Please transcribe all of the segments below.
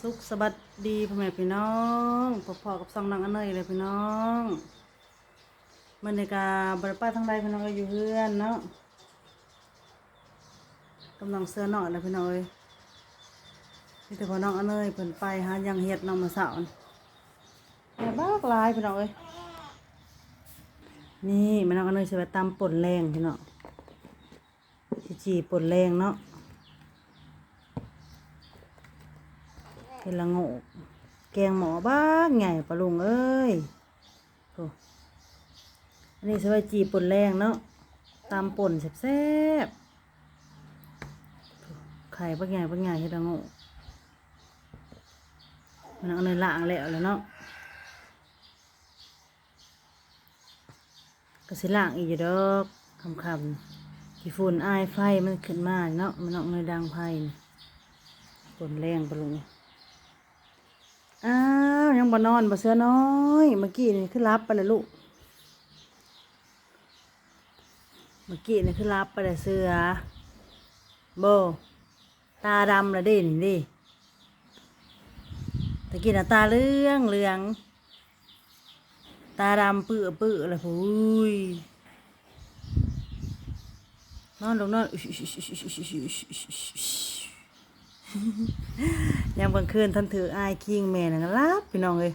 สุขสวัสดีพ่อแม่พี่น้องพอๆกับซองนางอันเนยเลยพี่น้องมันในกาบริป้าทั้งใดพี่น้องก็อยู่เพื่อนเนาะกำลังเสื้อหน่อยแล้วพี่น้องเอ้ยนี่แต่พอน้องอันเนยเพิ่นไปหายังเฮ็ดน้องมาสาวน่ะแม่บ้ากลายพี่น้องเอ้ยนี่ม่น้องอันเนยสิไปตำป่นแรงพี่น้องสิจีป่นแรงเนาะ เป็นละโงกแกงหมอบ้างใหญ่ปลาลุงเอ้ยโออันนี้สวัสจีป่นแรงเนาะตามป่นแซ่บๆไข่บ้าใหญ่บ้างใหญ่เฮ็ดละโงกมันเอาในล่างแล้วแล้วเนาะก็สิล่างอีกอยู่ดอกคำคำๆขี้ฝุ่นอายไฟมันขึ้นมาเนาะมันออกในดังไฟนี่ป่นแรงปลาลุง อ้าวยังบ่นอนบ่เสื้อน้อยเมื่อกี้นี่คือรับไปเลยลูกเมื่อกี้นี่คือรับไปเลยเสื้อโบตาดำละด่นดิตะกี้น่ะตาเหลืองเหลือง ตาดำปื้อปื้อเลยพุ้ยนอนลงนอนอ ยามกลางคืนท่านถืออายคิงแม่นะก็รับพี่น้องเลย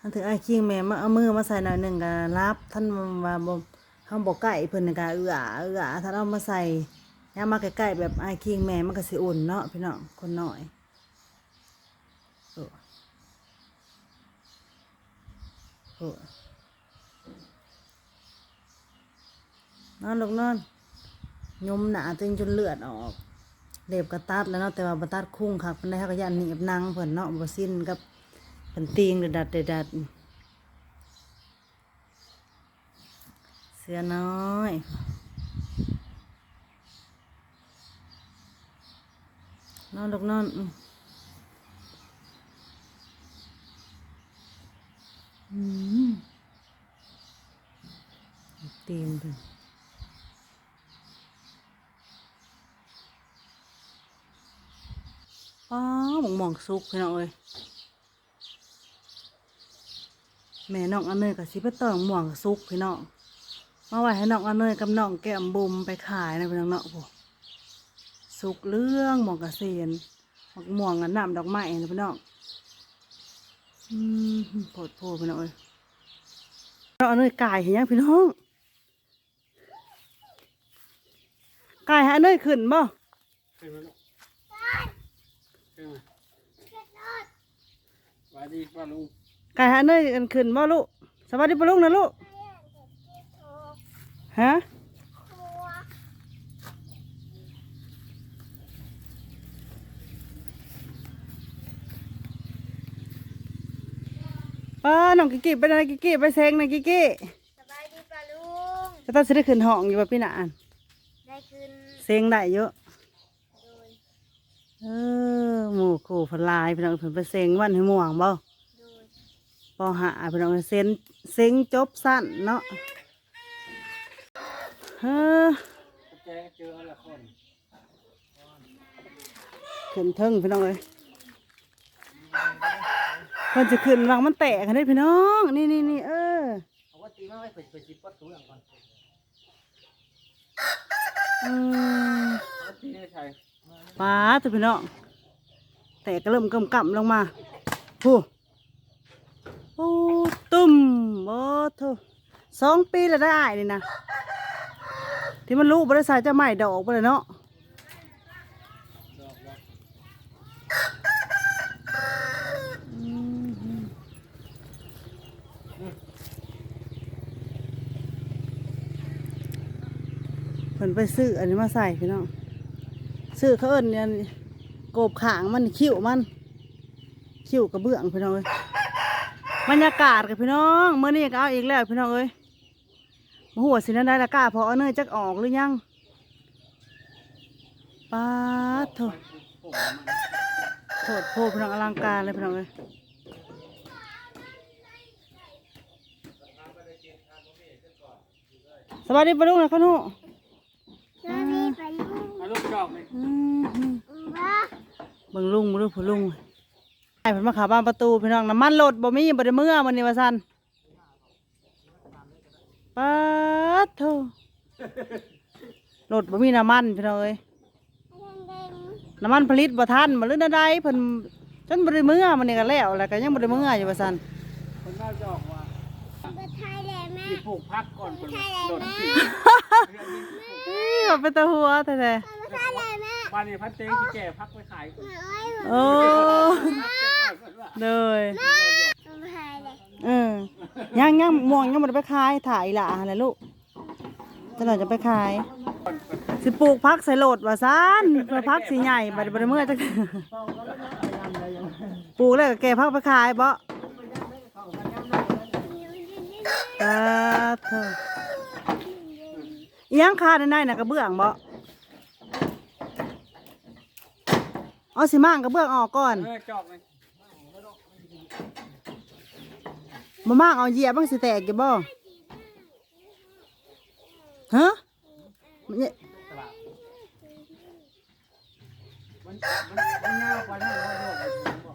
ท่านถืออายคิงแม่มาเอามือมาใส่หน่อยหนึ่งก็รับ ท่านว่าบ่ห้ามบอกใกล้เพิ่นน่ะก็เอื้อเอื้อท่านเอามาใส่ยามมาใกล้ๆแบบอายคิงแม่มันก็สิอุ่นเนาะพี่น้องคนน้อยโอ้นอนลูกนอนยมหนาจนจนเลือดออก เล็บกระตัดแล้วเนาะแต่ว่าบตัดคุ้งคักเพิ่นได้ฮักกะยันหนีบนางเพิ่นเนาะบ่สิ้นกับเพิ่นตีงเดดดัดเดดดัดเสือน้อยนอนลูกนอนอืมอืมตีนเพิ่น อ๋อหมอ งหมองสุกพี่น้องเอ้ยแม่น้องอันเนยกับสิไปเติมหมองสุกพี่น้องมาไว้ให้น้องอันเนยกับน้องแก้มบุมไปขายนะพี่น้องเนาะพวกสุกเรื่องหมองกระเซียนหมององอันน้ำดอกไม้นะพี่น้องอืมโผดโผพี่น้องเอ้ยน้องอันเนยกายเห็นยังพี่น้องกายให้อันเนยขึ้นบ่ขึ้นมาลูกขึ้นมา วัสดีป้าลุงไก่หาเนยกันขึ้นบ่ลูกสวัสดีปะลุงนะลูกฮะป้าน้องกิกกี้ไปไหนกิกกี้ไปเซงนะกิกกี้สบายดีปะลุงจะต้องสิได้ขึ้นห้องอยู่บ่พี่นานได้คืนเซงได้เยอะ โดย เอ อหมู่ขู่พลายพี่น้องเพิ่นไปเซงวันให้ม่วงบ่โดยปอหาพี่น้องเซนเซงจบสั้นเนาะเฮ้อขึ้นเทิงพี่น้องเลยเพิ่นจะขึ้นวางมันแตกกันได้พี่น้องนี่นี่นี่เออเอาว่าตีมาไว้เปิดเปิดจิปดตัวอย่างก่อนอืมเอาตีให้ใช่ ป้าตัวพี่น้อง แตกก็เริ่มกำกำลงมาผู้โอ้ตุ่มโอ้โถสองปีแล้วได้นี่นะที่มันลูกบริษัทจะใหม่ดอกไปเลยเนาะดอกดอกเพิ่นไปซื้ออันนี้มาใส่พี่น้องซื้อเขาเอิ้นเนี่ย กบขางมันคิ้วมันคิ้วกระเบื้องพี่น้องเอ้ยบรรยากาศกับพี่น้องเมื่อนี้ก็เอาอีกแล้วพี่น้องเอ้ยมาหัวาสินันได้ละกล้าพอเอาเนยจักออกหรือยังป้าดโถผมมันโถดโพพี่น้องอลังการเลยพี่น้องเอ้ยสวัสดีปะลุงนะข้านุสวัสดีปะลุงเอาลูกจอกเลยอืมว่า เบิ่งลุงบ่รู้ผู้ลุงไอ้เพิ่นมาเขับบ้านประตูพี่น้องน้ำมันรถบ่มีบ่ได้เมื่อมื้อนี้ว่าซั่นป๊าดโธ่รถบ่มีน้ำมันพี่น้องเอ้ยน้ำมันผลิตบ่ทันบ่หรือใดๆเพิ่นจนบ่ได้เมื่อมื้อนี้ก็แล้วแล้วก็ยังบ่ได้เมื่ออยู่ว่าซั่นคนน่าจะออกว่าไปไทยเลยแม่ที่ปลูกพักก่อนคนโดนสิเฮ้ยว่าเป็นตาหัวแท้ไปไทยเลยแม่บ้านนี้พัดเตงที่แก่พักไปขายโอ้ยๆโอ้เลยยเออยังยังม่วงยังบ่ได้ไปขายถ่ายล่ะนแหละลูกจะหน่อยจะไปขาย สิปลูกพักใส่โหลดว่าซานเพื่อพักสิใหญ่บัดบ่ได้เมื่อจักปลูกแล้วก็แก่พักไปขายบ่ตาเถอะอีหยังคาในในน่ะกระเบื้องบ่เอาสิมั่างกระเบื้องออกก่อนเออจอกเลยมามั่างเอาเหยียบมันสิแตกอยู่บ่ฮะมันเนี่ยมันมันยาวกว่านั้นว่าโยกไปถึงบ่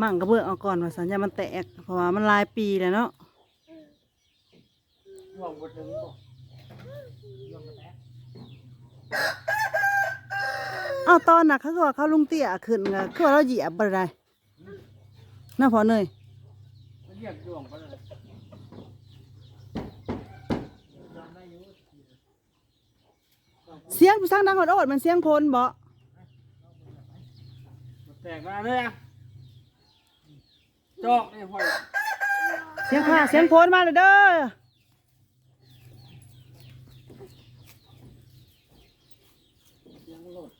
มั่งกระเบื้องออกก่อนว่าสัญญามันแตกเพราะว่ามันลายปีแล้วเนาะ โยกบ่ถึงบ่โยกบ่แตกเอ้าตอนน่ะเขาก็ว่าเขาลุงเตี้ยขึ้นก็คือว่าเราเหยียบบ่ได้น่าพอเนยมันเรียกโยงไปเลยเสียงผู้สร้างดังอดๆมันเสียงคนบ่บ่แตกมาเลยอะจอกนี่ห้อยเสียงค่ะเสียงคนมาเลยเด้อ เสียงโลด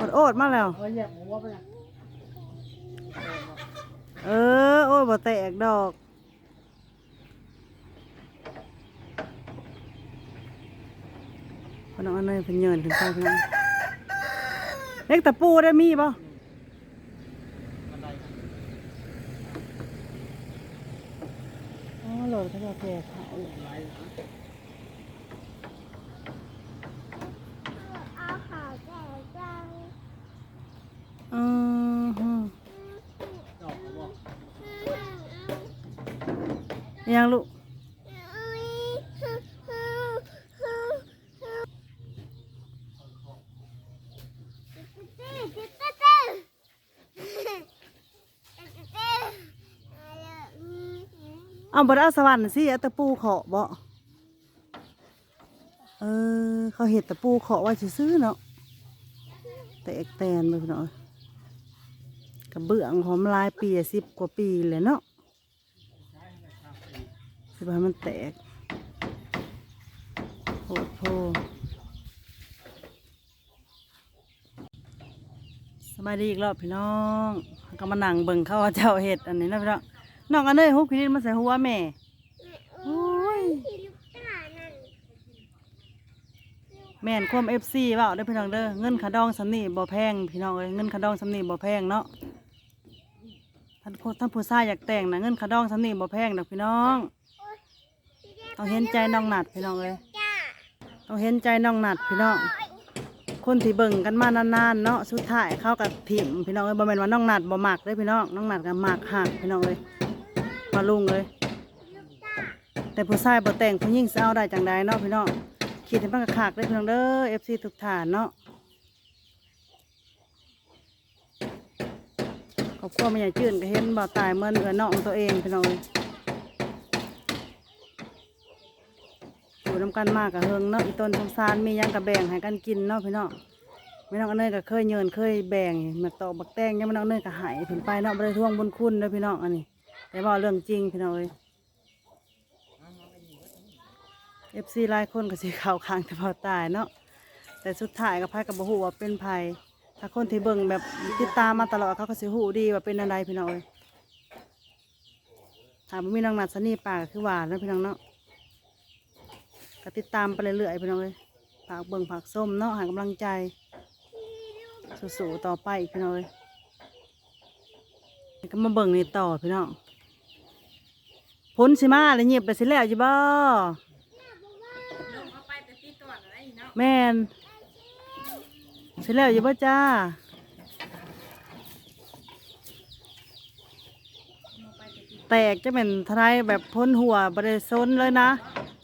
อดๆมาแล้ว เออเหยียบหัวไปนะเออ โอ้ยบ่แตกดอกพน้องอันเนยเพิ่นเยินถึงไปพี่น้องเล็กตะปูได้มีบ่บันไดนะอ๋อโหลดเขาจะแก่เขาบันไดนะ เอาข่าวแก่จัง อือฮึ จอกบ่ ยังลูกเอาบดเอาสวรรค์สิเอาตะปูเคาะบ่เออ เขาเห็ดตะปูเคาะไว้ซื่อเนาะแตกแตนไปพี่น้องกระเบื้องหอมลายปีสิบกว่าปีเลยเนาะ สิบให้มันแตกโหดโพสบายดีอีกรอบพี่น้องก็มานั่งเบิ่งเข้าวว่าเจ้าเห็ดอันนี้นะพี่น้องน้องอันเนยฮุบขี้ดินมาใส่หัวแม่โอ้ยแม่นความเอฟซีว่าได้อพี่น้องเด้อเงินขาดองสำนีบ่แพงพี่น้องเอ้ยเงินขาดองสำนีบ่แพงเนาะท่านผู้ท่านผู้ชายอยากแต่งนะเงินขาดองสำนีบ่แพงดอกพี่น้อง ต้องเห็นใจน้องหนัดพี่น้องเอ้ยต้องเห็นใจน้องหนัดพี่น้อง คนที่เบิ่งกันมานานๆเนาะ สุดท้ายเข้ากับถิ่มพี่น้องเอ้ยบ่แม่นว่าน้องหนัดบ่มักเด้อพี่น้อง น้องหนัดก็มักหักพี่น้องเอ้ยมาลุงเอ้ยแต่ผู้ชายบ่แต่งผู้หญิงสิเอาได้จังใดเนาะพี่น้องขีดให้มันกระขากได้เพียงเด้อ FC ทุกฐานเนาะครอบครัวไม่ใหญ่จื่นก็เห็นบ่ตายเหมื่อนเอือน้องตัวเองพี่น้องเอ้ย อยู่น้ำกันมากกับเฮิงเนาะอีต้นสงสารมียังกับแบ่งให้กันกินเนาะพี่น้องไม่น้องอันเนยก็เคยเยินเคยแบ่งมาตอกบักแตงยังไม่น้องอันเนยก็หายผนไปเนาะไม่ได้ท่วงบุญคุณเด้อพี่น้องอันนี้ แต่ว่าเรื่องจริงพี่น้องเอ้ยเอฟซีหลายคนก็สิเข้าข้างแต่พอตายเนาะแต่สุดท้ายก็พายกับบ่ฮู้ว่าเป็นไผถ้าคนที่เบิ่งแบบติดตามมาตลอดเขาก็สิฮู้ดีว่าเป็นอะไรพี่น้องเอ้ยถ้าบ่มีน้องนัดสนีปาก็คือหวานแล้วพี่น้องเนาะ ก็ติดตามไปเรื่อยๆพี่น้องเอ้ยฝากเบิ่งฝากส้มเนาะให้กำลังใจ สู้ๆต่อไปอีกพี่น้องเอ้ยก็มาเบิ่งในต่อพี่น้องพ้นสิมาแล้วเงียบไปสิแล้วอยู่บ่ลงเอาไปแต่ตีก่อนอะไรเนาะแม่นสิแล้วอยู่บ่จ้าแตกจะเป็นทนายแบบพ้นหัวบริสนเลยนะ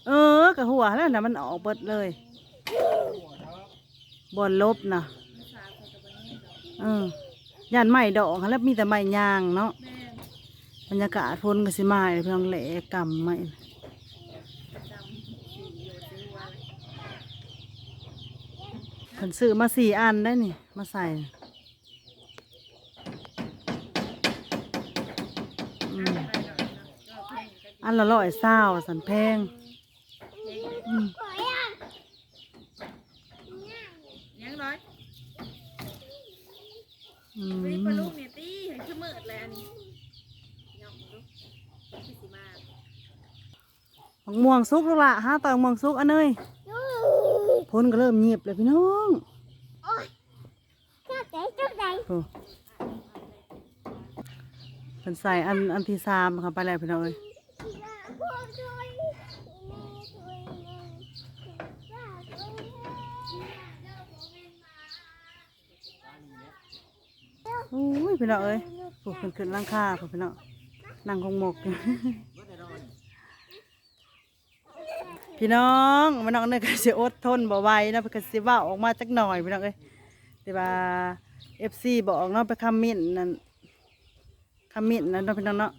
เออกับหัวแล้วนะมันออกเบิดเลยบอนลบนะเออยานไม้ดอกแล้วมีแต่ไม้ยางเนาะบรรยากาศพ้นกสิมาเพียงแหลกำไม้ดำสีอยู่ซื้อว่าเพิ่นซื้อมาสี่อันได้นี่ มาใส่อันละร้อยเศร้าสันแพง ยังยังร้อยอืวันนี้มปลาลูกเนี่ยตีเห็นเสมอเลยอันนี้ยองดูพี่สิมามะม่วงสุกแล้วล่ะห้าตองม่วงสุกอันเนยยูพ้นก็เริ่มเงียบเลยพี่น้องโอ้ยเจ้าใจเจ้าใจโอ้เพิ่นใส่อันอันที่สามค่ะไปแล้วพี่น้องเอ้ย พ่อช่วยแม่ช่วยแม่จ้าช่วยแม่ โอุ้ยพี่น้องเอ้ยปลูกขึ้นขึ้นล่างคาพุ่นพี่น้องนั่งคงหมก พี่น้องพี่น้องเนี่ยก็สิอดทนบ่ไหวนะเพิ่นก็สิว้าออกมาจักหน่อยพี่น้องเอ้ยแต่ว่า FC บอกเนาะไปคอมเมนนั่นคอมเมนนั่นเนาะพี่น้องเนาะ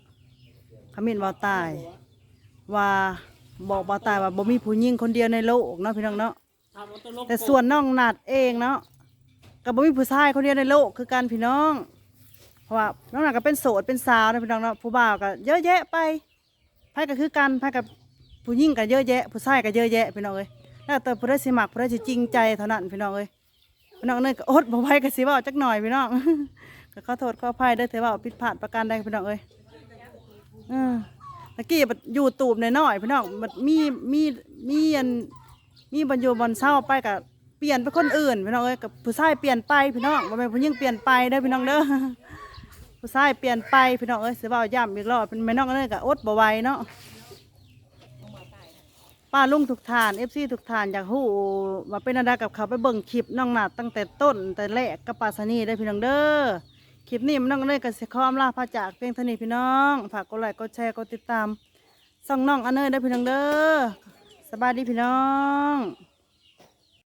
คอมเมนต์บ่ตายว่าบอกบ่ตายว่าบ่มีผู้หญิงคนเดียวในโลกเนาะพี่น้องเนาะแต่ส่วนน้องนัดเองเนาะ ก็บ่มีผู้ชายคนเดียวในโลกคือกันพี่น้อง เพราะว่าน้องหนัดก็เป็นโสดเป็นสาวนะพี่น้องเนาะผู้บ่าวก็เยอะแยะไปไผก็คือกันไผกับผู้หญิงก็เยอะแยะ ผู้ชายก็เยอะแยะพี่น้องเอ้ยแล้วแต่ผู้ใดสิมักผู้ใดสิจริงใจเท่านั้นพี่น้องเอ้ยพี่น้องเอ้ยก็อดบ่ไหวก็สิเว้าจักหน่อยพี่น้องก็ขอโทษขออภัยเด้อที่ว่าผิดพลาดประการใดพี่น้องเอ้ยเออตะกี้บัดยูทูบหน้อยๆพี่น้องมันมีมีมีอันมีบรรยูบอลเศร้าไปกับ เปลี่ยนเป็นคนอื่นพี่น้องเอ้ยกับผู้ชายเปลี่ยนไปพี่น้องบ่แม่นผู้หญิงเปลี่ยนไปเด้อพี่น้องเด้อผู้ชายเปลี่ยนไปพี่น้องเอ้ยสิเว้าย้ำอีกรอบเป็นแม่น้องเอ้ยก็อดบ่ไหวเนาะป้าลุงทุกทาน FC ทุกทานอยากฮู้ว่าเป็นอะไรกับเขาไปเบิ่งคลิปน้องหนาตั้งแต่ต้นแต่แรกกับปาสนีได้พี่น้องเด้อคลิปนี้มันน้องเอ้ยก็สิขออำลาพระจากเพียงเท่านี้พี่น้องฝากกดไลค์กดแชร์กดติดตามส่องน้องอันเอ้ยได้พี่น้องเด้อสบายดีพี่น้อง